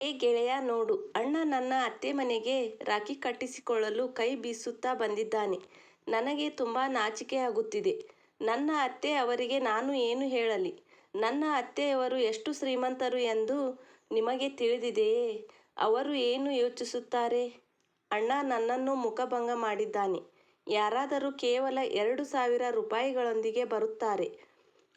ಏ ಗೆಳೆಯ, ನೋಡು, ಅಣ್ಣ ನನ್ನ ಅತ್ತೆ ಮನೆಗೆ ರಾಖಿ ಕಟ್ಟಿಸಿಕೊಳ್ಳಲು ಕೈ ಬೀಸುತ್ತಾ ಬಂದಿದ್ದಾನೆ. ನನಗೆ ತುಂಬ ನಾಚಿಕೆಯಾಗುತ್ತಿದೆ. ನನ್ನ ಅತ್ತೆ ಅವರಿಗೆ ನಾನು ಏನು ಹೇಳಲಿ? ನನ್ನ ಅತ್ತೆಯವರು ಎಷ್ಟು ಶ್ರೀಮಂತರು ಎಂದು ನಿಮಗೆ ತಿಳಿದಿದೆಯೇ? ಅವರು ಏನು ಯೋಚಿಸುತ್ತಾರೆ? ಅಣ್ಣ ನನ್ನನ್ನು ಮುಖಭಂಗ ಮಾಡಿದ್ದಾನೆ. ಯಾರಾದರೂ ಕೇವಲ ಎರಡು ಸಾವಿರ ರೂಪಾಯಿಗಳೊಂದಿಗೆ ಬರುತ್ತಾರೆ.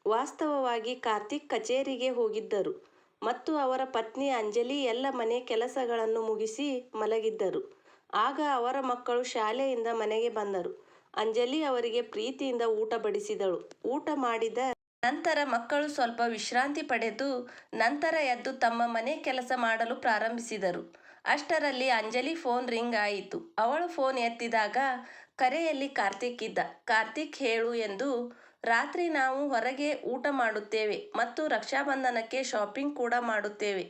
ವಾಸ್ತವವಾಗಿ ಕಾರ್ತಿಕ್ ಕಚೇರಿಗೆ ಹೋಗಿದ್ದರು ಮತ್ತು ಅವರ ಪತ್ನಿ ಅಂಜಲಿ ಎಲ್ಲ ಮನೆ ಕೆಲಸಗಳನ್ನು ಮುಗಿಸಿ ಮಲಗಿದ್ದರು. ಆಗ ಅವರ ಮಕ್ಕಳು ಶಾಲೆಯಿಂದ ಮನೆಗೆ ಬಂದರು. ಅಂಜಲಿ ಅವರಿಗೆ ಪ್ರೀತಿಯಿಂದ ಊಟ ಬಡಿಸಿದಳು. ಊಟ ಮಾಡಿದ ನಂತರ ಮಕ್ಕಳು ಸ್ವಲ್ಪ ವಿಶ್ರಾಂತಿ ಪಡೆದು ನಂತರ ಎದ್ದು ತಮ್ಮ ಮನೆ ಕೆಲಸ ಮಾಡಲು ಪ್ರಾರಂಭಿಸಿದರು. ಅಷ್ಟರಲ್ಲಿ ಅಂಜಲಿ ಫೋನ್ ರಿಂಗ್ ಆಯಿತು. ಅವಳು ಫೋನ್ ಎತ್ತಿದಾಗ, ಕರೆಯಲ್ಲಿ ಕಾರ್ತಿಕ್ ಇದ್ದ. ಕಾರ್ತಿಕ್ ಹೇಳು ಎಂದು ರಾತ್ರಿ ನಾವು ಹೊರಗೆ ಊಟ ಮಾಡುತ್ತೇವೆ ಮತ್ತು ರಕ್ಷಾಬಂಧನಕ್ಕೆ ಶಾಪಿಂಗ್ ಕೂಡ ಮಾಡುತ್ತೇವೆ.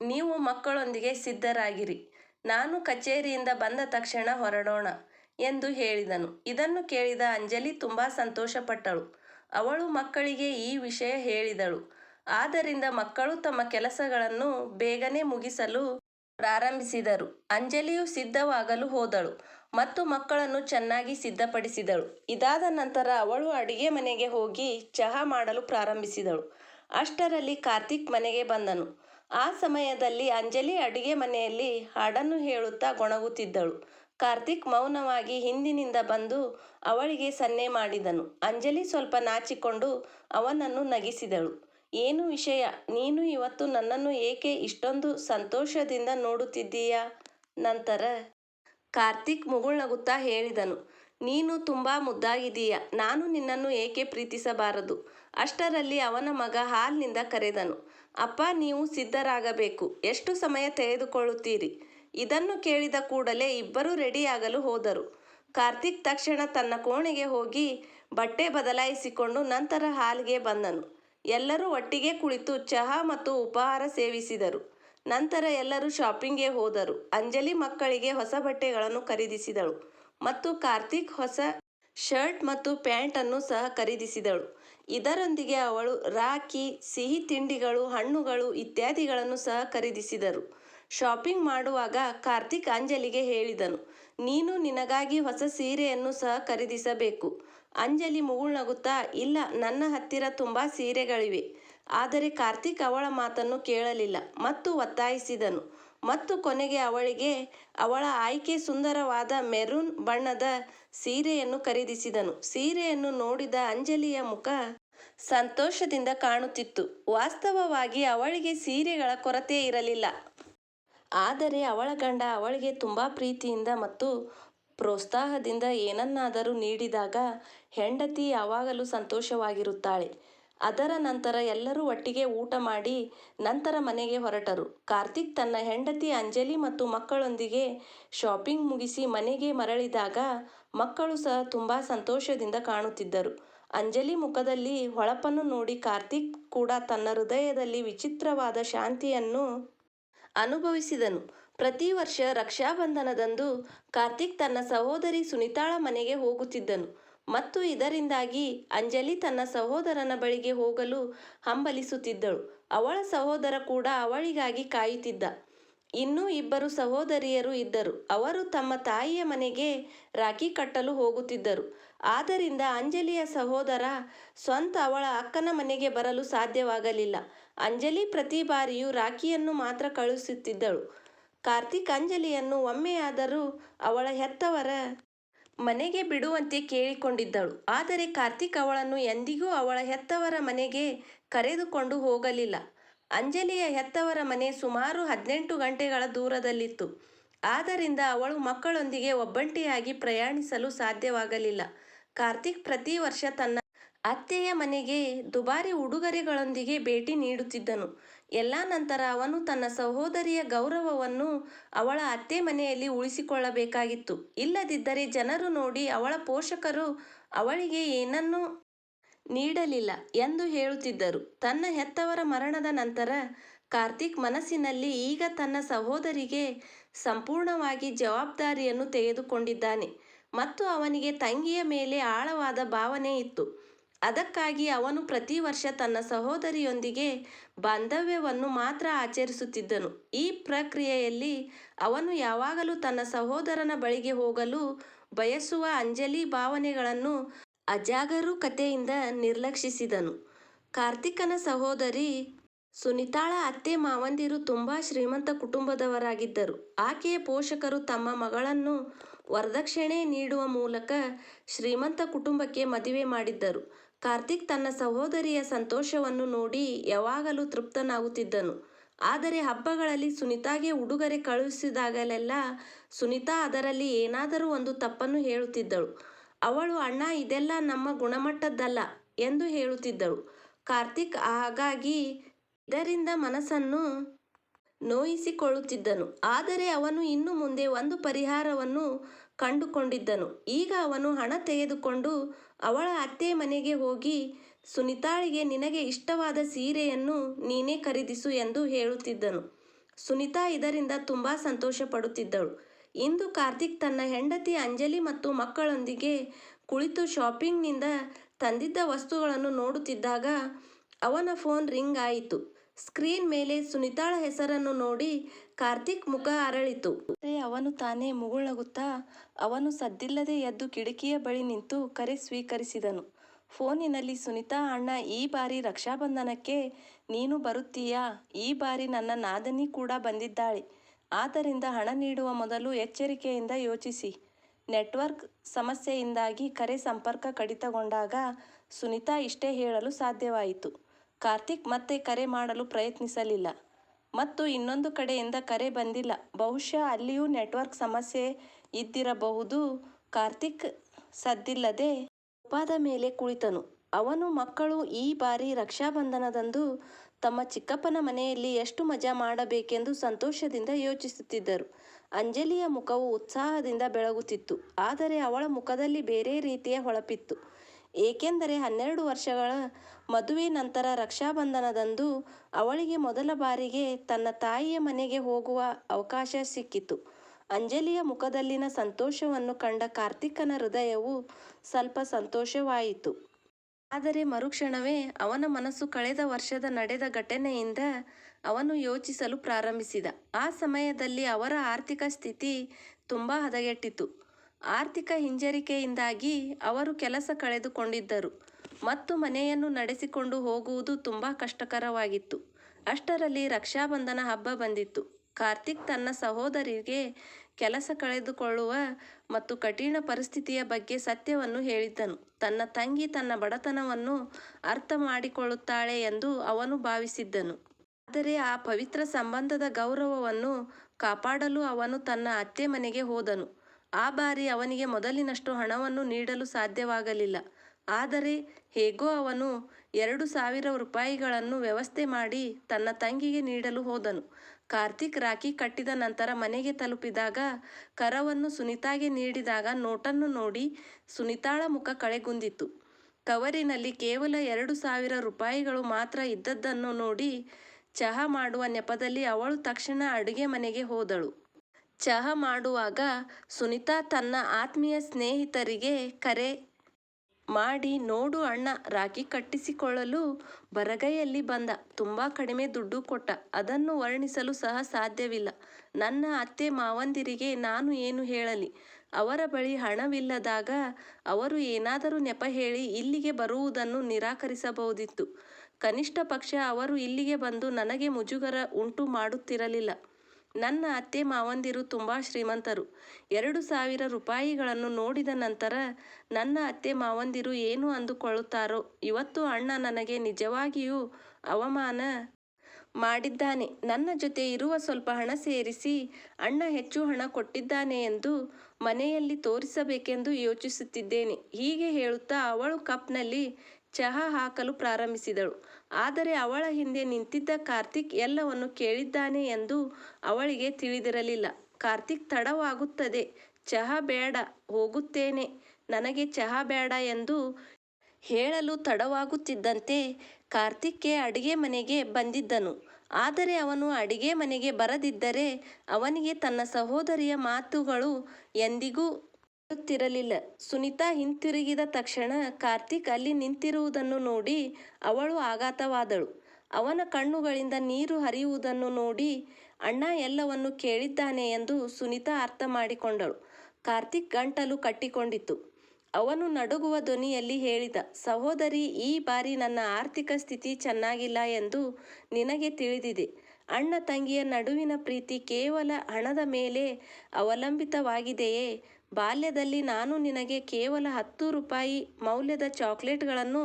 ನೀವು ಮಕ್ಕಳೊಂದಿಗೆ ಸಿದ್ಧರಾಗಿರಿ. ನಾನು ಕಚೇರಿಯಿಂದ ಬಂದ ತಕ್ಷಣ ಹೊರಡೋಣ ಎಂದು ಹೇಳಿದನು. ಇದನ್ನು ಕೇಳಿದ ಅಂಜಲಿ ತುಂಬ ಸಂತೋಷಪಟ್ಟಳು. ಅವಳು ಮಕ್ಕಳಿಗೆ ಈ ವಿಷಯ ಹೇಳಿದಳು. ಆದ್ದರಿಂದ ಮಕ್ಕಳು ತಮ್ಮ ಕೆಲಸಗಳನ್ನು ಬೇಗನೆ ಮುಗಿಸಲು ಪ್ರಾರಂಭಿಸಿದರು. ಅಂಜಲಿಯು ಸಿದ್ಧವಾಗಲು ಹೋದಳು ಮತ್ತು ಮಕ್ಕಳನ್ನು ಚೆನ್ನಾಗಿ ಸಿದ್ಧಪಡಿಸಿದಳು. ಇದಾದ ನಂತರ ಅವಳು ಅಡುಗೆ ಮನೆಗೆ ಹೋಗಿ ಚಹಾ ಮಾಡಲು ಪ್ರಾರಂಭಿಸಿದಳು. ಅಷ್ಟರಲ್ಲಿ ಕಾರ್ತಿಕ್ ಮನೆಗೆ ಬಂದನು. ಆ ಸಮಯದಲ್ಲಿ ಅಂಜಲಿ ಅಡುಗೆ ಮನೆಯಲ್ಲಿ ಹಾಡನ್ನು ಹೇಳುತ್ತಾ ಗೊಣಗುತ್ತಿದ್ದಳು. ಕಾರ್ತಿಕ್ ಮೌನವಾಗಿ ಹಿಂದಿನಿಂದ ಬಂದು ಅವಳಿಗೆ ಸನ್ನೆ ಮಾಡಿದನು. ಅಂಜಲಿ ಸ್ವಲ್ಪ ನಾಚಿಕೊಂಡು ಅವನನ್ನು ನಗಿಸಿದಳು. ಏನು ವಿಷಯ? ನೀನು ಇವತ್ತು ನನ್ನನ್ನು ಏಕೆ ಇಷ್ಟೊಂದು ಸಂತೋಷದಿಂದ ನೋಡುತ್ತಿದ್ದೀಯ? ನಂತರ ಕಾರ್ತಿಕ್ ಮುಗುಳ್ನಗುತ್ತಾ ಹೇಳಿದನು, ನೀನು ತುಂಬಾ ಮುದ್ದಾಗಿದ್ದೀಯ. ನಾನು ನಿನ್ನನ್ನು ಏಕೆ ಪ್ರೀತಿಸಬಾರದು? ಅಷ್ಟರಲ್ಲಿ ಅವನ ಮಗ ಹಾಲ್ನಿಂದ ಕರೆದನು. ಅಪ್ಪ ನೀವು ಸಿದ್ಧರಾಗಬೇಕು. ಎಷ್ಟು ಸಮಯ ತೆಗೆದುಕೊಳ್ಳುತ್ತೀರಿ? ಇದನ್ನು ಕೇಳಿದ ಕೂಡಲೇ ಇಬ್ಬರೂ ರೆಡಿಯಾಗಲು ಹೋದರು. ಕಾರ್ತಿಕ್ ತಕ್ಷಣ ತನ್ನ ಕೋಣೆಗೆ ಹೋಗಿ ಬಟ್ಟೆ ಬದಲಾಯಿಸಿಕೊಂಡು ನಂತರ ಹಾಲ್ಗೆ ಬಂದನು. ಎಲ್ಲರೂ ಒಟ್ಟಿಗೆ ಕುಳಿತು ಚಹಾ ಮತ್ತು ಉಪಹಾರ ಸೇವಿಸಿದರು. ನಂತರ ಎಲ್ಲರೂ ಶಾಪಿಂಗ್ಗೆ ಹೋದರು. ಅಂಜಲಿ ಮಕ್ಕಳಿಗೆ ಹೊಸ ಬಟ್ಟೆಗಳನ್ನು ಖರೀದಿಸಿದಳು ಮತ್ತು ಕಾರ್ತಿಕ್ ಹೊಸ ಶರ್ಟ್ ಮತ್ತು ಪ್ಯಾಂಟ್ ಅನ್ನು ಸಹ ಖರೀದಿಸಿದಳು. ಇದರೊಂದಿಗೆ ಅವಳು ರಾಖಿ, ಸಿಹಿ ತಿಂಡಿಗಳು, ಹಣ್ಣುಗಳು ಇತ್ಯಾದಿಗಳನ್ನು ಸಹ ಖರೀದಿಸಿದರು. ಶಾಪಿಂಗ್ ಮಾಡುವಾಗ ಕಾರ್ತಿಕ್ ಅಂಜಲಿಗೆ ಹೇಳಿದನು, ನೀನು ನಿನಗಾಗಿ ಹೊಸ ಸೀರೆಯನ್ನು ಸಹ ಖರೀದಿಸಬೇಕು. ಅಂಜಲಿ ಮುಗುಳ್ನಗುತ್ತಾ, ಇಲ್ಲ ನನ್ನ ಹತ್ತಿರ ತುಂಬ ಸೀರೆಗಳಿವೆ. ಆದರೆ ಕಾರ್ತಿಕ್ ಅವಳ ಮಾತನ್ನು ಕೇಳಲಿಲ್ಲ ಮತ್ತು ಒತ್ತಾಯಿಸಿದನು ಮತ್ತು ಕೊನೆಗೆ ಅವಳಿಗೆ ಅವಳ ಆಯ್ಕೆ ಸುಂದರವಾದ ಮೆರೂನ್ ಬಣ್ಣದ ಸೀರೆಯನ್ನು ಖರೀದಿಸಿದನು. ಸೀರೆಯನ್ನು ನೋಡಿದ ಅಂಜಲಿಯ ಮುಖ ಸಂತೋಷದಿಂದ ಕಾಣುತ್ತಿತ್ತು. ವಾಸ್ತವವಾಗಿ ಅವಳಿಗೆ ಸೀರೆಗಳ ಕೊರತೆ ಇರಲಿಲ್ಲ. ಆದರೆ ಅವಳ ಗಂಡ ಅವಳಿಗೆ ತುಂಬಾ ಪ್ರೀತಿಯಿಂದ ಮತ್ತು ಪ್ರೋತ್ಸಾಹದಿಂದ ಏನನ್ನಾದರೂ ನೀಡಿದಾಗ ಹೆಂಡತಿ ಯಾವಾಗಲೂ ಸಂತೋಷವಾಗಿರುತ್ತಾಳೆ. ಅದರ ನಂತರ ಎಲ್ಲರೂ ಒಟ್ಟಿಗೆ ಊಟ ಮಾಡಿ ನಂತರ ಮನೆಗೆ ಹೊರಟರು. ಕಾರ್ತಿಕ್ ತನ್ನ ಹೆಂಡತಿ ಅಂಜಲಿ ಮತ್ತು ಮಕ್ಕಳೊಂದಿಗೆ ಶಾಪಿಂಗ್ ಮುಗಿಸಿ ಮನೆಗೆ ಮರಳಿದಾಗ ಮಕ್ಕಳು ಸಹ ತುಂಬ ಸಂತೋಷದಿಂದ ಕಾಣುತ್ತಿದ್ದರು. ಅಂಜಲಿ ಮುಖದಲ್ಲಿ ಹೊಳಪನ್ನು ನೋಡಿ ಕಾರ್ತಿಕ್ ಕೂಡ ತನ್ನ ಹೃದಯದಲ್ಲಿ ವಿಚಿತ್ರವಾದ ಶಾಂತಿಯನ್ನು ಅನುಭವಿಸಿದನು. ಪ್ರತಿ ವರ್ಷ ರಕ್ಷಾಬಂಧನದಂದು ಕಾರ್ತಿಕ್ ತನ್ನ ಸಹೋದರಿ ಸುನಿತಾಳ ಮನೆಗೆ ಹೋಗುತ್ತಿದ್ದನು ಮತ್ತು ಇದರಿಂದಾಗಿ ಅಂಜಲಿ ತನ್ನ ಸಹೋದರನ ಬಳಿಗೆ ಹೋಗಲು ಹಂಬಲಿಸುತ್ತಿದ್ದಳು. ಅವಳ ಸಹೋದರ ಕೂಡ ಅವಳಿಗಾಗಿ ಕಾಯುತ್ತಿದ್ದ. ಇನ್ನೂ ಇಬ್ಬರು ಸಹೋದರಿಯರು ಇದ್ದರು. ಅವರು ತಮ್ಮ ತಾಯಿಯ ಮನೆಗೆ ರಾಖಿ ಕಟ್ಟಲು ಹೋಗುತ್ತಿದ್ದರು. ಆದ್ದರಿಂದ ಅಂಜಲಿಯ ಸಹೋದರ ಸ್ವಂತ ಅವಳ ಅಕ್ಕನ ಮನೆಗೆ ಬರಲು ಸಾಧ್ಯವಾಗಲಿಲ್ಲ. ಅಂಜಲಿ ಪ್ರತಿ ಬಾರಿಯೂ ರಾಖಿಯನ್ನು ಮಾತ್ರ ಕಳುಹಿಸುತ್ತಿದ್ದಳು. ಕಾರ್ತಿಕ್ ಅಂಜಲಿಯನ್ನು ಒಮ್ಮೆಯಾದರೂ ಅವಳ ಹೆತ್ತವರ ಮನೆಗೆ ಬಿಡುವಂತೆ ಕೇಳಿಕೊಂಡಿದ್ದಳು. ಆದರೆ ಕಾರ್ತಿಕ್ ಅವಳನ್ನು ಎಂದಿಗೂ ಅವಳ ಹೆತ್ತವರ ಮನೆಗೆ ಕರೆದುಕೊಂಡು ಹೋಗಲಿಲ್ಲ. ಅಂಜಲಿಯ ಹೆತ್ತವರ ಮನೆ ಸುಮಾರು ಹದಿನೆಂಟು ಗಂಟೆಗಳ ದೂರದಲ್ಲಿತ್ತು. ಆದ್ದರಿಂದ ಅವಳು ಮಕ್ಕಳೊಂದಿಗೆ ಒಬ್ಬಂಟಿಯಾಗಿ ಪ್ರಯಾಣಿಸಲು ಸಾಧ್ಯವಾಗಲಿಲ್ಲ. ಕಾರ್ತಿಕ್ ಪ್ರತಿ ವರ್ಷ ತನ್ನ ಅತ್ತೆಯ ಮನೆಗೆ ದುಬಾರಿ ಉಡುಗೊರೆಗಳೊಂದಿಗೆ ಭೇಟಿ ನೀಡುತ್ತಿದ್ದನು. ಎಲ್ಲ ನಂತರ ಅವನು ತನ್ನ ಸಹೋದರಿಯ ಗೌರವವನ್ನು ಅವಳ ಅತ್ತೆ ಮನೆಯಲ್ಲಿ ಉಳಿಸಿಕೊಳ್ಳಬೇಕಾಗಿತ್ತು. ಇಲ್ಲದಿದ್ದರೆ ಜನರು ನೋಡಿ ಅವಳ ಪೋಷಕರು ಅವಳಿಗೆ ಏನನ್ನೂ ನೀಡಲಿಲ್ಲ ಎಂದು ಹೇಳುತ್ತಿದ್ದರು. ತನ್ನ ಹೆತ್ತವರ ಮರಣದ ನಂತರ ಕಾರ್ತಿಕ್ ಮನಸ್ಸಿನಲ್ಲಿ ಈಗ ತನ್ನ ಸಹೋದರಿಗೆ ಸಂಪೂರ್ಣವಾಗಿ ಜವಾಬ್ದಾರಿಯನ್ನು ತೆಗೆದುಕೊಂಡಿದ್ದಾನೆ ಮತ್ತು ಅವನಿಗೆ ತಂಗಿಯ ಮೇಲೆ ಆಳವಾದ ಭಾವನೆ ಇತ್ತು. ಅದಕ್ಕಾಗಿ ಅವನು ಪ್ರತಿ ವರ್ಷ ತನ್ನ ಸಹೋದರಿಯೊಂದಿಗೆ ಬಾಂಧವ್ಯವನ್ನು ಮಾತ್ರ ಆಚರಿಸುತ್ತಿದ್ದನು. ಈ ಪ್ರಕ್ರಿಯೆಯಲ್ಲಿ ಅವನು ಯಾವಾಗಲೂ ತನ್ನ ಸಹೋದರನ ಬಳಿಗೆ ಹೋಗಲು ಬಯಸುವ ಅಂಜಲಿ ಭಾವನೆಗಳನ್ನು ಅಜಾಗರೂಕತೆಯಿಂದ ನಿರ್ಲಕ್ಷಿಸಿದನು. ಕಾರ್ತಿಕನ ಸಹೋದರಿ ಸುನಿತಾಳ ಅತ್ತೆ ಮಾವಂದಿರು ತುಂಬ ಶ್ರೀಮಂತ ಕುಟುಂಬದವರಾಗಿದ್ದರು. ಆಕೆಯ ಪೋಷಕರು ತಮ್ಮ ಮಗಳನ್ನು ವರದಕ್ಷಿಣೆ ನೀಡುವ ಮೂಲಕ ಶ್ರೀಮಂತ ಕುಟುಂಬಕ್ಕೆ ಮದುವೆ ಮಾಡಿದ್ದರು. ಕಾರ್ತಿಕ್ ತನ್ನ ಸಹೋದರಿಯ ಸಂತೋಷವನ್ನು ನೋಡಿ ಯಾವಾಗಲೂ ತೃಪ್ತನಾಗುತ್ತಿದ್ದನು. ಆದರೆ ಹಬ್ಬಗಳಲ್ಲಿ ಸುನಿತಾಗೆ ಉಡುಗೊರೆ ಕಳುಹಿಸಿದಾಗಲೆಲ್ಲ ಸುನಿತಾ ಅದರಲ್ಲಿ ಏನಾದರೂ ಒಂದು ತಪ್ಪನ್ನು ಹೇಳುತ್ತಿದ್ದಳು. ಅವಳು, ಅಣ್ಣ, ಇದೆಲ್ಲ ನಮ್ಮ ಗುಣಮಟ್ಟದ್ದಲ್ಲ ಎಂದು ಹೇಳುತ್ತಿದ್ದಳು. ಕಾರ್ತಿಕ್ ಹಾಗಾಗಿ ಇದರಿಂದ ಮನಸ್ಸನ್ನು ನೋಯಿಸಿಕೊಳ್ಳುತ್ತಿದ್ದನು. ಆದರೆ ಅವನು ಇನ್ನು ಮುಂದೆ ಒಂದು ಪರಿಹಾರವನ್ನು ಕಂಡುಕೊಂಡಿದ್ದನು. ಈಗ ಅವನು ಹಣ ತೆಗೆದುಕೊಂಡು ಅವಳ ಅತ್ತೆ ಮನೆಗೆ ಹೋಗಿ, ಸುನಿತಾಳಿಗೆ ನಿನಗೆ ಇಷ್ಟವಾದ ಸೀರೆಯನ್ನು ನೀನೇ ಖರೀದಿಸು ಎಂದು ಹೇಳುತ್ತಿದ್ದನು. ಸುನಿತಾ ಇದರಿಂದ ತುಂಬ ಸಂತೋಷ ಪಡುತ್ತಿದ್ದಳು ಇಂದು ಕಾರ್ತಿಕ್ ತನ್ನ ಹೆಂಡತಿ ಅಂಜಲಿ ಮತ್ತು ಮಕ್ಕಳೊಂದಿಗೆ ಕುಳಿತು ಶಾಪಿಂಗ್ನಿಂದ ತಂದಿದ್ದ ವಸ್ತುಗಳನ್ನು ನೋಡುತ್ತಿದ್ದಾಗ ಅವನ ಫೋನ್ ರಿಂಗ್ ಆಯಿತು. ಸ್ಕ್ರೀನ್ ಮೇಲೆ ಸುನಿತಾಳ ಹೆಸರನ್ನು ನೋಡಿ ಕಾರ್ತಿಕ್ ಮುಖ ಅರಳಿತು. ಅವನು ತಾನೇ ಮುಗುಳಗುತ್ತಾ, ಅವನು ಸದ್ದಿಲ್ಲದೆ ಎದ್ದು ಕಿಟಕಿಯ ಬಳಿ ನಿಂತು ಕರೆ ಸ್ವೀಕರಿಸಿದನು. ಫೋನಿನಲ್ಲಿ, ಸುನಿತಾ, ಅಣ್ಣ, ಈ ಬಾರಿ ರಕ್ಷಾಬಂಧನಕ್ಕೆ ನೀನು ಬರುತ್ತೀಯಾ? ಈ ಬಾರಿ ನನ್ನ ನಾದನಿ ಕೂಡ ಬಂದಿದ್ದಾಳೆ. ಆದ್ದರಿಂದ ಹಣ ನೀಡುವ ಮೊದಲು ಎಚ್ಚರಿಕೆಯಿಂದ ಯೋಚಿಸಿ ನೆಟ್ವರ್ಕ್ ಸಮಸ್ಯೆಯಿಂದಾಗಿ ಕರೆ ಸಂಪರ್ಕ ಕಡಿತಗೊಂಡಾಗ ಸುನಿತಾ ಇಷ್ಟೇ ಹೇಳಲು ಸಾಧ್ಯವಾಯಿತು. ಕಾರ್ತಿಕ್ ಮತ್ತೆ ಕರೆ ಮಾಡಲು ಪ್ರಯತ್ನಿಸಲಿಲ್ಲ. ಮತ್ತು ಇನ್ನೊಂದು ಕಡೆಯಿಂದ ಕರೆ ಬಂದಿಲ್ಲ. ಬಹುಶಃ ಅಲ್ಲಿಯೂ ನೆಟ್ವರ್ಕ್ ಸಮಸ್ಯೆ ಇದ್ದಿರಬಹುದು. ಕಾರ್ತಿಕ್ ಸದ್ದಿಲ್ಲದೆ ಉಪಾದ ಮೇಲೆ ಕುಳಿತನು. ಅವನು ಮಕ್ಕಳು ಈ ಬಾರಿ ರಕ್ಷಾಬಂಧನದಂದು ತಮ್ಮ ಚಿಕ್ಕಪ್ಪನ ಮನೆಯಲ್ಲಿ ಎಷ್ಟು ಮಜಾ ಮಾಡಬೇಕೆಂದು ಸಂತೋಷದಿಂದ ಯೋಚಿಸುತ್ತಿದ್ದರು. ಅಂಜಲಿಯ ಮುಖವು ಉತ್ಸಾಹದಿಂದ ಬೆಳಗುತ್ತಿತ್ತು. ಆದರೆ ಅವಳ ಮುಖದಲ್ಲಿ ಬೇರೆ ರೀತಿಯ ಹೊಳಪಿತ್ತು. ಏಕೆಂದರೆ ಹನ್ನೆರಡು ವರ್ಷಗಳ ಮದುವೆ ನಂತರ ರಕ್ಷಾಬಂಧನದಂದು ಅವಳಿಗೆ ಮೊದಲ ಬಾರಿಗೆ ತನ್ನ ತಾಯಿಯ ಮನೆಗೆ ಹೋಗುವ ಅವಕಾಶ ಸಿಕ್ಕಿತು. ಅಂಜಲಿಯ ಮುಖದಲ್ಲಿನ ಸಂತೋಷವನ್ನು ಕಂಡ ಕಾರ್ತಿಕನ ಹೃದಯವು ಸ್ವಲ್ಪ ಸಂತೋಷವಾಯಿತು. ಆದರೆ ಮರುಕ್ಷಣವೇ ಅವನ ಮನಸ್ಸು ಕಳೆದ ವರ್ಷದ ನಡೆದ ಘಟನೆಯಿಂದ ಅವನು ಯೋಚಿಸಲು ಪ್ರಾರಂಭಿಸಿದ. ಆ ಸಮಯದಲ್ಲಿ ಅವರ ಆರ್ಥಿಕ ಸ್ಥಿತಿ ತುಂಬ ಹದಗೆಟ್ಟಿತ್ತು ಆರ್ಥಿಕ ಹಿಂಜರಿಕೆಯಿಂದಾಗಿ ಅವರು ಕೆಲಸ ಕಳೆದುಕೊಂಡಿದ್ದರು. ಮತ್ತು ಮನೆಯನ್ನು ನಡೆಸಿಕೊಂಡು ಹೋಗುವುದು ತುಂಬ ಕಷ್ಟಕರವಾಗಿತ್ತು. ಅಷ್ಟರಲ್ಲಿ ರಕ್ಷಾಬಂಧನ ಹಬ್ಬ ಬಂದಿತ್ತು. ಕಾರ್ತಿಕ್ ತನ್ನ ಸಹೋದರಿಗೆ ಕೆಲಸ ಕಳೆದುಕೊಳ್ಳುವ ಮತ್ತು ಕಠಿಣ ಪರಿಸ್ಥಿತಿಯ ಬಗ್ಗೆ ಸತ್ಯವನ್ನು ಹೇಳಿದ್ದನು. ತನ್ನ ತಂಗಿ ತನ್ನ ಬಡತನವನ್ನು ಅರ್ಥ ಮಾಡಿಕೊಳ್ಳುತ್ತಾಳೆ ಎಂದು ಅವನು ಭಾವಿಸಿದ್ದನು. ಆದರೆ ಆ ಪವಿತ್ರ ಸಂಬಂಧದ ಗೌರವವನ್ನು ಕಾಪಾಡಲು ಅವನು ತನ್ನ ಅತ್ತೆ ಮನೆಗೆ ಹೋದನು. ಆ ಬಾರಿ ಅವನಿಗೆ ಮೊದಲಿನಷ್ಟು ಹಣವನ್ನು ನೀಡಲು ಸಾಧ್ಯವಾಗಲಿಲ್ಲ. ಆದರೆ ಹೇಗೋ ಅವನು ಎರಡು ಸಾವಿರ ರೂಪಾಯಿಗಳನ್ನು ವ್ಯವಸ್ಥೆ ಮಾಡಿ ತನ್ನ ತಂಗಿಗೆ ನೀಡಲು ಹೋದನು. ಕಾರ್ತಿಕ್ ರಾಖಿ ಕಟ್ಟಿದ ನಂತರ ಮನೆಗೆ ತಲುಪಿದಾಗ ಕರವನ್ನು ಸುನಿತಾಗೆ ನೀಡಿದಾಗ ನೋಟನ್ನು ನೋಡಿ ಸುನಿತಾಳ ಮುಖ ಕಳೆಗುಂದಿತು. ಕವರಿನಲ್ಲಿ ಕೇವಲ ಎರಡು ಸಾವಿರ ರೂಪಾಯಿಗಳು ಮಾತ್ರ ಇದ್ದದ್ದನ್ನು ನೋಡಿ ಚಹಾ ಮಾಡುವ ನೆಪದಲ್ಲಿ ಅವಳು ತಕ್ಷಣ ಅಡುಗೆ ಮನೆಗೆ ಹೋದಳು. ಚಹಾ ಮಾಡುವಾಗ ಸುನಿತಾ ತನ್ನ ಆತ್ಮೀಯ ಸ್ನೇಹಿತರಿಗೆ ಕರೆ ಮಾಡಿ, ನೋಡು ಅಣ್ಣ, ರಾಖಿ ಕಟ್ಟಿಸಿಕೊಳ್ಳಲು ಬರಗೈಯಲ್ಲಿ ಬಂದ, ತುಂಬ ಕಡಿಮೆ ದುಡ್ಡು ಕೊಟ್ಟ, ಅದನ್ನು ವರ್ಣಿಸಲು ಸಹ ಸಾಧ್ಯವಿಲ್ಲ. ನನ್ನ ಅತ್ತೆ ಮಾವಂದಿರಿಗೆ ನಾನು ಏನು ಹೇಳಲಿ? ಅವರ ಬಳಿ ಹಣವಿಲ್ಲದಾಗ ಅವರು ಏನಾದರೂ ನೆಪ ಹೇಳಿ ಇಲ್ಲಿಗೆ ಬರುವುದನ್ನು ನಿರಾಕರಿಸಬಹುದಿತ್ತು. ಕನಿಷ್ಠ ಪಕ್ಷ ಅವರು ಇಲ್ಲಿಗೆ ಬಂದು ನನಗೆ ಮುಜುಗರ ಉಂಟು ಮಾಡುತ್ತಿರಲಿಲ್ಲ. ನನ್ನ ಅತ್ತೆ ಮಾವಂದಿರು ತುಂಬ ಶ್ರೀಮಂತರು. ಎರಡು ಸಾವಿರ ರೂಪಾಯಿಗಳನ್ನು ನೋಡಿದ ನಂತರ ನನ್ನ ಅತ್ತೆ ಮಾವಂದಿರು ಏನು ಅಂದುಕೊಳ್ಳುತ್ತಾರೋ ಇವತ್ತು ಅಣ್ಣ ನನಗೆ ನಿಜವಾಗಿಯೂ ಅವಮಾನ ಮಾಡಿದ್ದಾನೆ. ನನ್ನ ಜೊತೆ ಇರುವ ಸ್ವಲ್ಪ ಹಣ ಸೇರಿಸಿ ಅಣ್ಣ ಹೆಚ್ಚು ಹಣ ಕೊಟ್ಟಿದ್ದಾನೆ ಎಂದು ಮನೆಯಲ್ಲಿ ತೋರಿಸಬೇಕೆಂದು ಯೋಚಿಸುತ್ತಿದ್ದೇನೆ. ಹೀಗೆ ಹೇಳುತ್ತಾ ಅವಳು ಕಪ್ನಲ್ಲಿ ಚಹಾ ಹಾಕಲು ಪ್ರಾರಂಭಿಸಿದಳು. ಆದರೆ ಅವಳ ಹಿಂದೆ ನಿಂತಿದ್ದ ಕಾರ್ತಿಕ್ ಎಲ್ಲವನ್ನು ಕೇಳಿದ್ದಾನೆ ಎಂದು ಅವಳಿಗೆ ತಿಳಿದಿರಲಿಲ್ಲ. ಕಾರ್ತಿಕ್, ತಡವಾಗುತ್ತದೆ. ಚಹಾ ಬೇಡ, ಹೋಗುತ್ತೇನೆ. ನನಗೆ ಚಹಾ ಬೇಡ ಎಂದು ಹೇಳಲು ತಡವಾಗುತ್ತಿದ್ದಂತೆ ಕಾರ್ತಿಕ್ಗೆ ಅಡಿಗೆ ಮನೆಗೆ ಬಂದಿದ್ದನು. ಆದರೆ ಅವನು ಅಡಿಗೆ ಮನೆಗೆ ಬರದಿದ್ದರೆ ಅವನಿಗೆ ತನ್ನ ಸಹೋದರಿಯ ಮಾತುಗಳು ಎಂದಿಗೂ ಹೇಳುತ್ತಿರಲಿಲ್ಲ ಸುನಿತಾ ಹಿಂತಿರುಗಿದ ತಕ್ಷಣ ಕಾರ್ತಿಕ್ ಅಲ್ಲಿ ನಿಂತಿರುವುದನ್ನು ನೋಡಿ ಅವಳು ಆಘಾತವಾದಳು. ಅವನ ಕಣ್ಣುಗಳಿಂದ ನೀರು ಹರಿಯುವುದನ್ನು ನೋಡಿ ಅಣ್ಣ ಎಲ್ಲವನ್ನು ಕೇಳಿದ್ದಾನೆ ಎಂದು ಸುನಿತಾ ಅರ್ಥ ಮಾಡಿಕೊಂಡಳು. ಕಾರ್ತಿಕ್ ಗಂಟಲು ಕಟ್ಟಿಕೊಂಡಿತು ಅವನು ನಡುಗುವ ಧ್ವನಿಯಲ್ಲಿ ಹೇಳಿದ, ಸಹೋದರಿ, ಈ ಬಾರಿ ನನ್ನ ಆರ್ಥಿಕ ಸ್ಥಿತಿ ಚೆನ್ನಾಗಿಲ್ಲ ಎಂದು ನಿನಗೆ ತಿಳಿದಿದೆ. ಅಣ್ಣ ತಂಗಿಯ ನಡುವಿನ ಪ್ರೀತಿ ಕೇವಲ ಹಣದ ಮೇಲೆ ಅವಲಂಬಿತವಾಗಿದೆಯೇ? ಬಾಲ್ಯದಲ್ಲಿ ನಾನು ನಿನಗೆ ಕೇವಲ ಹತ್ತು ರೂಪಾಯಿ ಮೌಲ್ಯದ ಚಾಕ್ಲೇಟ್ಗಳನ್ನು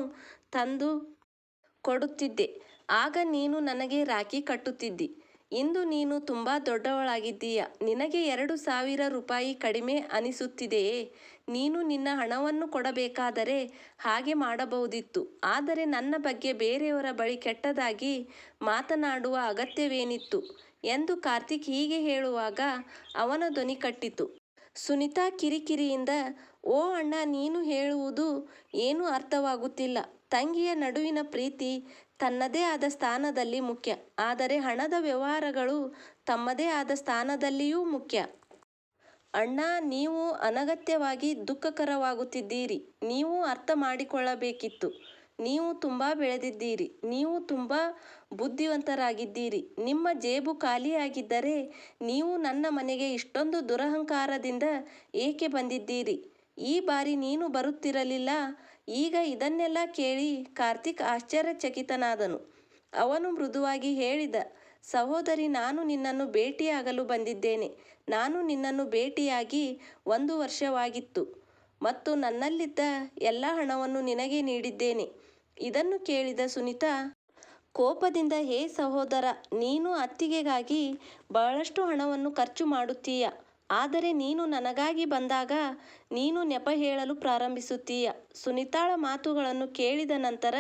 ತಂದು ಕೊಡುತ್ತಿದ್ದೆ. ಆಗ ನೀನು ನನಗೆ ರಾಖಿ ಕಟ್ಟುತ್ತಿದ್ದಿ. ಇಂದು ನೀನು ತುಂಬ ದೊಡ್ಡವಳಾಗಿದ್ದೀಯ? ನಿನಗೆ ಎರಡು ಸಾವಿರ ರೂಪಾಯಿ ಕಡಿಮೆ ಅನಿಸುತ್ತಿದೆಯೇ? ನೀನು ನಿನ್ನ ಹಣವನ್ನು ಕೊಡಬೇಕಾದರೆ ಹಾಗೆ ಮಾಡಬಹುದಿತ್ತು. ಆದರೆ ನನ್ನ ಬಗ್ಗೆ ಬೇರೆಯವರ ಬಳಿ ಕೆಟ್ಟದಾಗಿ ಮಾತನಾಡುವ ಅಗತ್ಯವೇನಿತ್ತು? ಎಂದು ಕಾರ್ತಿಕ್ ಹೀಗೆ ಹೇಳುವಾಗ ಅವನ ಧ್ವನಿ ಕಟ್ಟಿತು. ಸುನಿತಾ ಕಿರಿಕಿರಿಯಿಂದ, ಓ ಅಣ್ಣ, ನೀನು ಹೇಳುವುದು ಏನೂ ಅರ್ಥವಾಗುತ್ತಿಲ್ಲ. ತಂಗಿಯ ನಡುವಿನ ಪ್ರೀತಿ ತನ್ನದೇ ಆದ ಸ್ಥಾನದಲ್ಲಿ ಮುಖ್ಯ. ಆದರೆ ಹಣದ ವ್ಯವಹಾರಗಳು ತಮ್ಮದೇ ಆದ ಸ್ಥಾನದಲ್ಲಿಯೂ ಮುಖ್ಯ. ಅಣ್ಣ, ನೀವು ಅನಗತ್ಯವಾಗಿ ದುಃಖಕರವಾಗುತ್ತಿದ್ದೀರಿ. ನೀವು ಅರ್ಥ ಮಾಡಿಕೊಳ್ಳಬೇಕಿತ್ತು. ನೀವು ತುಂಬ ಬೆಳೆದಿದ್ದೀರಿ, ನೀವು ತುಂಬ ಬುದ್ಧಿವಂತರಾಗಿದ್ದೀರಿ, ನಿಮ್ಮ ಜೇಬು ಖಾಲಿಯಾಗಿದ್ದರೆ ನೀವು ನನ್ನ ಮನೆಗೆ ಇಷ್ಟೊಂದು ದುರಹಂಕಾರದಿಂದ ಏಕೆ ಬಂದಿದ್ದೀರಿ? ಈ ಬಾರಿ ನೀನು ಬರುತ್ತಿರಲಿಲ್ಲ, ಈಗ ಇದನ್ನೆಲ್ಲ ಕೇಳಿ ಕಾರ್ತಿಕ್ ಆಶ್ಚರ್ಯಚಕಿತನಾದನು. ಅವನು ಮೃದುವಾಗಿ ಹೇಳಿದ, ಸಹೋದರಿ, ನಾನು ನಿನ್ನನ್ನು ಭೇಟಿಯಾಗಲು ಬಂದಿದ್ದೇನೆ. ನಾನು ನಿನ್ನನ್ನು ಭೇಟಿಯಾಗಿ ಒಂದು ವರ್ಷವಾಗಿತ್ತು ಮತ್ತು ನನ್ನಲ್ಲಿದ್ದ ಎಲ್ಲ ಹಣವನ್ನು ನಿನಗೆ ನೀಡಿದ್ದೇನೆ. ಇದನ್ನು ಕೇಳಿದ ಸುನಿತಾ, ಕೋಪದಿಂದ ಹೇ ಸಹೋದರ, ನೀನು ಅತ್ತಿಗೆಗಾಗಿ ಬಹಳಷ್ಟು ಹಣವನ್ನು ಖರ್ಚು ಮಾಡುತ್ತೀಯ. ಆದರೆ ನೀನು ನನಗಾಗಿ ಬಂದಾಗ ನೀನು ನೆಪ ಹೇಳಲು ಪ್ರಾರಂಭಿಸುತ್ತೀಯ ಸುನಿತಾಳ ಮಾತುಗಳನ್ನು ಕೇಳಿದ ನಂತರ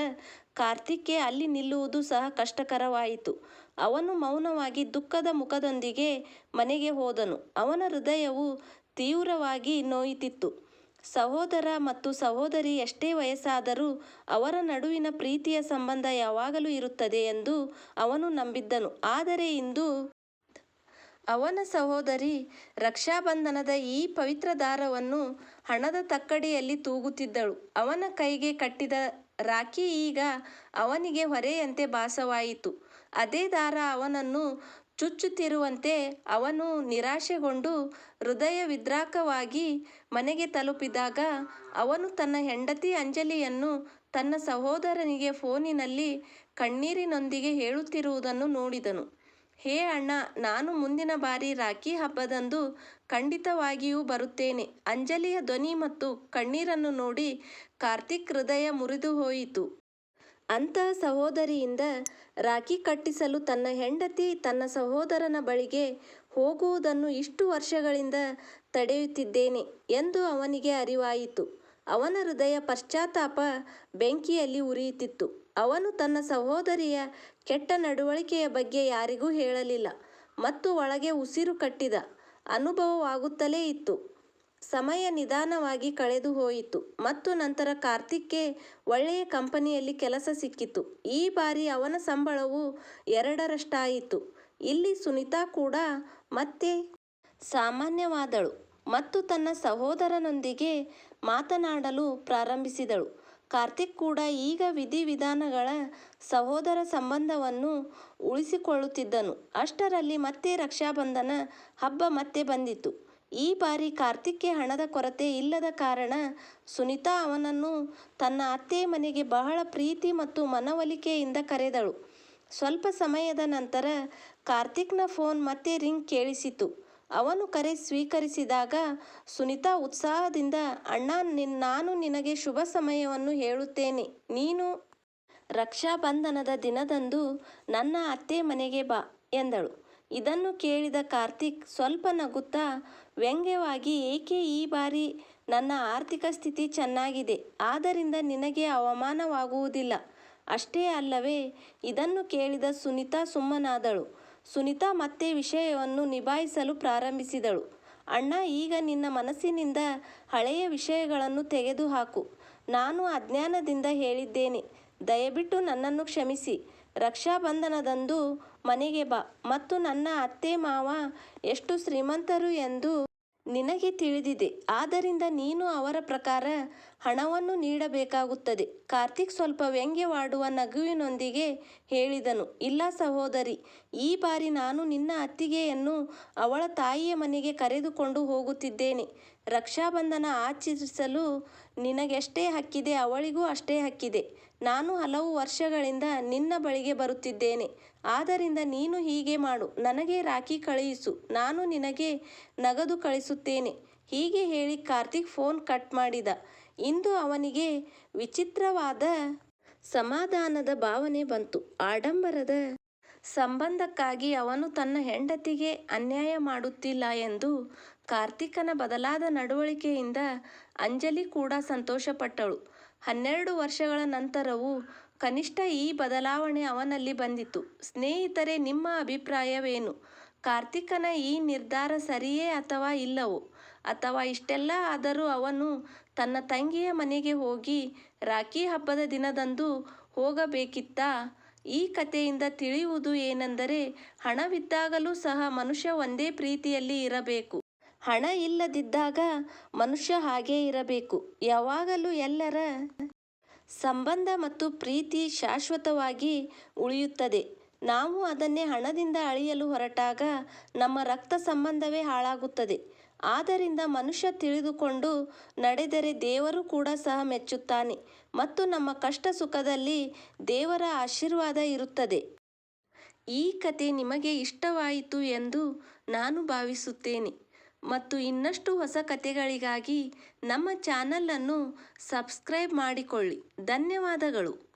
ಕಾರ್ತಿಕ್ಗೆ ಅಲ್ಲಿ ನಿಲ್ಲುವುದು ಸಹ ಕಷ್ಟಕರವಾಯಿತು. ಅವನು ಮೌನವಾಗಿ ದುಃಖದ ಮುಖದೊಂದಿಗೆ ಮನೆಗೆ ಹೋದನು. ಅವನ ಹೃದಯವು ತೀವ್ರವಾಗಿ ನೋಯುತ್ತಿತ್ತು. ಸಹೋದರ ಮತ್ತು ಸಹೋದರಿ ಎಷ್ಟೇ ವಯಸ್ಸಾದರೂ ಅವರ ನಡುವಿನ ಪ್ರೀತಿಯ ಸಂಬಂಧ ಯಾವಾಗಲೂ ಇರುತ್ತದೆ ಎಂದು ಅವನು ನಂಬಿದ್ದನು. ಆದರೆ ಇಂದು ಅವನ ಸಹೋದರಿ ರಕ್ಷಾಬಂಧನದ ಈ ಪವಿತ್ರ ದಾರವನ್ನು ಹಣದ ತಕ್ಕಡಿಯಲ್ಲಿ ತೂಗುತ್ತಿದ್ದಳು. ಅವನ ಕೈಗೆ ಕಟ್ಟಿದ ರಾಖಿ ಈಗ ಅವನಿಗೆ ಹೊರೆಯಂತೆ ಭಾಸವಾಯಿತು. ಅದೇ ದಾರ ಅವನನ್ನು ಚುಚ್ಚುತ್ತಿರುವಂತೆ ಅವನು ನಿರಾಶೆಗೊಂಡು ಹೃದಯ ವಿದ್ರಾಕವಾಗಿ ಮನೆಗೆ ತಲುಪಿದಾಗ ಅವನು ತನ್ನ ಹೆಂಡತಿ ಅಂಜಲಿಯನ್ನು ತನ್ನ ಸಹೋದರನಿಗೆ ಫೋನಿನಲ್ಲಿ ಕಣ್ಣೀರಿನೊಂದಿಗೆ ಹೇಳುತ್ತಿರುವುದನ್ನು ನೋಡಿದನು. ಹೇ ಅಣ್ಣ, ನಾನು ಮುಂದಿನ ಬಾರಿ ರಾಖಿ ಹಬ್ಬದಂದು ಖಂಡಿತವಾಗಿಯೂ ಬರುತ್ತೇನೆ. ಅಂಜಲಿಯ ಧ್ವನಿ ಮತ್ತು ಕಣ್ಣೀರನ್ನು ನೋಡಿ ಕಾರ್ತಿಕ್ ಹೃದಯ ಮುರಿದುಹೋಯಿತು ಅಂತಹ ಸಹೋದರಿಯಿಂದ ರಾಖಿ ಕಟ್ಟಿಸಲು ತನ್ನ ಹೆಂಡತಿ ತನ್ನ ಸಹೋದರನ ಬಳಿಗೆ ಹೋಗುವುದನ್ನು ಇಷ್ಟು ವರ್ಷಗಳಿಂದ ತಡೆಯುತ್ತಿದ್ದೇನೆ ಎಂದು ಅವನಿಗೆ ಅರಿವಾಯಿತು. ಅವನ ಹೃದಯ ಪಶ್ಚಾತ್ತಾಪ ಬೆಂಕಿಯಲ್ಲಿ ಉರಿಯುತ್ತಿತ್ತು. ಅವನು ತನ್ನ ಸಹೋದರಿಯ ಕೆಟ್ಟ ನಡವಳಿಕೆಯ ಬಗ್ಗೆ ಯಾರಿಗೂ ಹೇಳಲಿಲ್ಲ ಮತ್ತು ಒಳಗೆ ಉಸಿರು ಕಟ್ಟಿದ ಅನುಭವವಾಗುತ್ತಲೇ ಇತ್ತು. ಸಮಯ ನಿಧಾನವಾಗಿ ಕಳೆದು ಹೋಯಿತು ಮತ್ತು ನಂತರ ಕಾರ್ತಿಕ್ಗೆ ಒಳ್ಳೆಯ ಕಂಪನಿಯಲ್ಲಿ ಕೆಲಸ ಸಿಕ್ಕಿತು. ಈ ಬಾರಿ ಅವನ ಸಂಬಳವು ಎರಡರಷ್ಟಾಯಿತು. ಇಲ್ಲಿ ಸುನಿತಾ ಕೂಡ ಮತ್ತೆ ಸಾಮಾನ್ಯವಾದಳು ಮತ್ತು ತನ್ನ ಸಹೋದರನೊಂದಿಗೆ ಮಾತನಾಡಲು ಪ್ರಾರಂಭಿಸಿದಳು. ಕಾರ್ತಿಕ್ ಕೂಡ ಈಗ ವಿಧಿವಿಧಾನಗಳ ಸಹೋದರ ಸಂಬಂಧವನ್ನು ಉಳಿಸಿಕೊಳ್ಳುತ್ತಿದ್ದನು. ಅಷ್ಟರಲ್ಲಿ ಮತ್ತೆ ರಕ್ಷಾಬಂಧನ ಹಬ್ಬ ಮತ್ತೆ ಬಂದಿತು. ಈ ಬಾರಿ ಕಾರ್ತಿಕ್ಗೆ ಹಣದ ಕೊರತೆ ಇಲ್ಲದ ಕಾರಣ ಸುನಿತಾ ಅವನನ್ನು ತನ್ನ ಅತ್ತೆ ಮನೆಗೆ ಬಹಳ ಪ್ರೀತಿ ಮತ್ತು ಮನವೊಲಿಕೆಯಿಂದ ಕರೆದಳು. ಸ್ವಲ್ಪ ಸಮಯದ ನಂತರ ಕಾರ್ತಿಕ್ನ ಫೋನ್ ಮತ್ತೆ ರಿಂಗ್ ಕೇಳಿಸಿತು. ಅವನು ಕರೆ ಸ್ವೀಕರಿಸಿದಾಗ, ಸುನಿತಾ ಉತ್ಸಾಹದಿಂದ, ಅಣ್ಣ, ನಿನ್, ನಾನು ನಿನಗೆ ಶುಭ ಸಮಯವನ್ನು ಹೇಳುತ್ತೇನೆ. ನೀನು ರಕ್ಷಾ ಬಂಧನದ ದಿನದಂದು ನನ್ನ ಅತ್ತೆ ಮನೆಗೆ ಬಾ ಎಂದಳು. ಇದನ್ನು ಕೇಳಿದ ಕಾರ್ತಿಕ್ ಸ್ವಲ್ಪ ನಗುತ್ತಾ, ವ್ಯಂಗ್ಯವಾಗಿ, ಏಕೆ ಈ ಬಾರಿ ನನ್ನ ಆರ್ಥಿಕ ಸ್ಥಿತಿ ಚೆನ್ನಾಗಿದೆ? ಆದ್ದರಿಂದ ನಿನಗೆ ಅವಮಾನವಾಗುವುದಿಲ್ಲ. ಅಷ್ಟೇ ಅಲ್ಲವೇ, ಇದನ್ನು ಕೇಳಿದ ಸುನಿತಾ ಸುಮ್ಮನಾದಳು. ಸುನಿತಾ ಮತ್ತೆ ವಿಷಯವನ್ನು ನಿಭಾಯಿಸಲು ಪ್ರಾರಂಭಿಸಿದಳು. ಅಣ್ಣ, ಈಗ ನಿನ್ನ ಮನಸ್ಸಿನಿಂದ ಹಳೆಯ ವಿಷಯಗಳನ್ನು ತೆಗೆದುಹಾಕು. ನಾನು ಅಜ್ಞಾನದಿಂದ ಹೇಳಿದ್ದೇನೆ. ದಯವಿಟ್ಟು ನನ್ನನ್ನು ಕ್ಷಮಿಸಿ. ರಕ್ಷಾಬಂಧನದಂದು ಮನೆಗೆ ಬಾ. ಮತ್ತು ನನ್ನ ಅತ್ತೆ ಮಾವ ಎಷ್ಟು ಶ್ರೀಮಂತರು ಎಂದು ನಿನಗೆ ತಿಳಿದಿದೆ. ಆದ್ದರಿಂದ ನೀನು ಅವರ ಪ್ರಕಾರ ಹಣವನ್ನು ನೀಡಬೇಕಾಗುತ್ತದೆ. ಕಾರ್ತಿಕ್ ಸ್ವಲ್ಪ ವ್ಯಂಗ್ಯವಾಡುವ ನಗುವಿನೊಂದಿಗೆ ಹೇಳಿದನು, ಇಲ್ಲ ಸಹೋದರಿ, ಈ ಬಾರಿ ನಾನು ನಿನ್ನ ಅತ್ತಿಗೆಯನ್ನು ಅವಳ ತಾಯಿಯ ಮನೆಗೆ ಕರೆದುಕೊಂಡು ಹೋಗುತ್ತಿದ್ದೇನೆ. ರಕ್ಷಾಬಂಧನ ಆಚರಿಸಲು ನಿನಗೆಷ್ಟೇ ಹಕ್ಕಿದೆ, ಅವಳಿಗೂ ಅಷ್ಟೇ ಹಕ್ಕಿದೆ. ನಾನು ಹಲವು ವರ್ಷಗಳಿಂದ ನಿನ್ನ ಬಳಿಗೆ ಬರುತ್ತಿದ್ದೇನೆ. ಆದ್ದರಿಂದ ನೀನು ಹೀಗೆ ಮಾಡು, ನನಗೆ ರಾಖಿ ಕಳುಹಿಸು, ನಾನು ನಿನಗೆ ನಗದು ಕಳಿಸುತ್ತೇನೆ. ಹೀಗೆ ಹೇಳಿ ಕಾರ್ತಿಕ್ ಫೋನ್ ಕಟ್ ಮಾಡಿದ. ಇಂದು ಅವನಿಗೆ ವಿಚಿತ್ರವಾದ ಸಮಾಧಾನದ ಭಾವನೆ ಬಂತು. ಆಡಂಬರದ ಸಂಬಂಧಕ್ಕಾಗಿ ಅವನು ತನ್ನ ಹೆಂಡತಿಗೆ ಅನ್ಯಾಯ ಮಾಡುತ್ತಿಲ್ಲ ಎಂದು ಕಾರ್ತಿಕನ ಬದಲಾದ ನಡವಳಿಕೆಯಿಂದ ಅಂಜಲಿ ಕೂಡ ಸಂತೋಷಪಟ್ಟಳು. ಹನ್ನೆರಡು ವರ್ಷಗಳ ನಂತರವೂ ಕನಿಷ್ಠ ಈ ಬದಲಾವಣೆ ಅವನಲ್ಲಿ ಬಂದಿತು ಸ್ನೇಹಿತರೆ, ನಿಮ್ಮ ಅಭಿಪ್ರಾಯವೇನು? ಕಾರ್ತಿಕನ ಈ ನಿರ್ಧಾರ ಸರಿಯೇ ಅಥವಾ ಇಲ್ಲವೋ? ಅಥವಾ ಇಷ್ಟೆಲ್ಲ ಆದರೂ ಅವನು ತನ್ನ ತಂಗಿಯ ಮನೆಗೆ ಹೋಗಿ ರಾಖಿ ಹಬ್ಬದ ದಿನದಂದು ಹೋಗಬೇಕಿತ್ತಾ. ಈ ಕಥೆಯಿಂದ ತಿಳಿಯುವುದು ಏನೆಂದರೆ, ಹಣವಿದ್ದಾಗಲೂ ಸಹ ಮನುಷ್ಯ ಒಂದೇ ಪ್ರೀತಿಯಲ್ಲಿ ಇರಬೇಕು. ಹಣ ಇಲ್ಲದಿದ್ದಾಗ ಮನುಷ್ಯ ಹಾಗೇ ಇರಬೇಕು. ಯಾವಾಗಲೂ ಎಲ್ಲರ ಸಂಬಂಧ ಮತ್ತು ಪ್ರೀತಿ ಶಾಶ್ವತವಾಗಿ ಉಳಿಯುತ್ತದೆ. ನಾವು ಅದನ್ನೇ ಹಣದಿಂದ ಅಳೆಯಲು ಹೊರಟಾಗ ನಮ್ಮ ರಕ್ತ ಸಂಬಂಧವೇ ಹಾಳಾಗುತ್ತದೆ. ಆದ್ದರಿಂದ ಮನುಷ್ಯ ತಿಳಿದುಕೊಂಡು ನಡೆದರೆ ದೇವರು ಕೂಡ ಸಹ ಮೆಚ್ಚುತ್ತಾನೆ ಮತ್ತು ನಮ್ಮ ಕಷ್ಟ ಸುಖದಲ್ಲಿ ದೇವರ ಆಶೀರ್ವಾದ ಇರುತ್ತದೆ. ಈ ಕತೆ ನಿಮಗೆ ಇಷ್ಟವಾಯಿತು ಎಂದು ನಾನು ಭಾವಿಸುತ್ತೇನೆ. ಮತ್ತು ಇನ್ನಷ್ಟು ಹೊಸ ಕತೆಗಳಿಗಾಗಿ ನಮ್ಮ ಚಾನಲನ್ನು ಸಬ್ಸ್ಕ್ರೈಬ್ ಮಾಡಿಕೊಳ್ಳಿ. ಧನ್ಯವಾದಗಳು.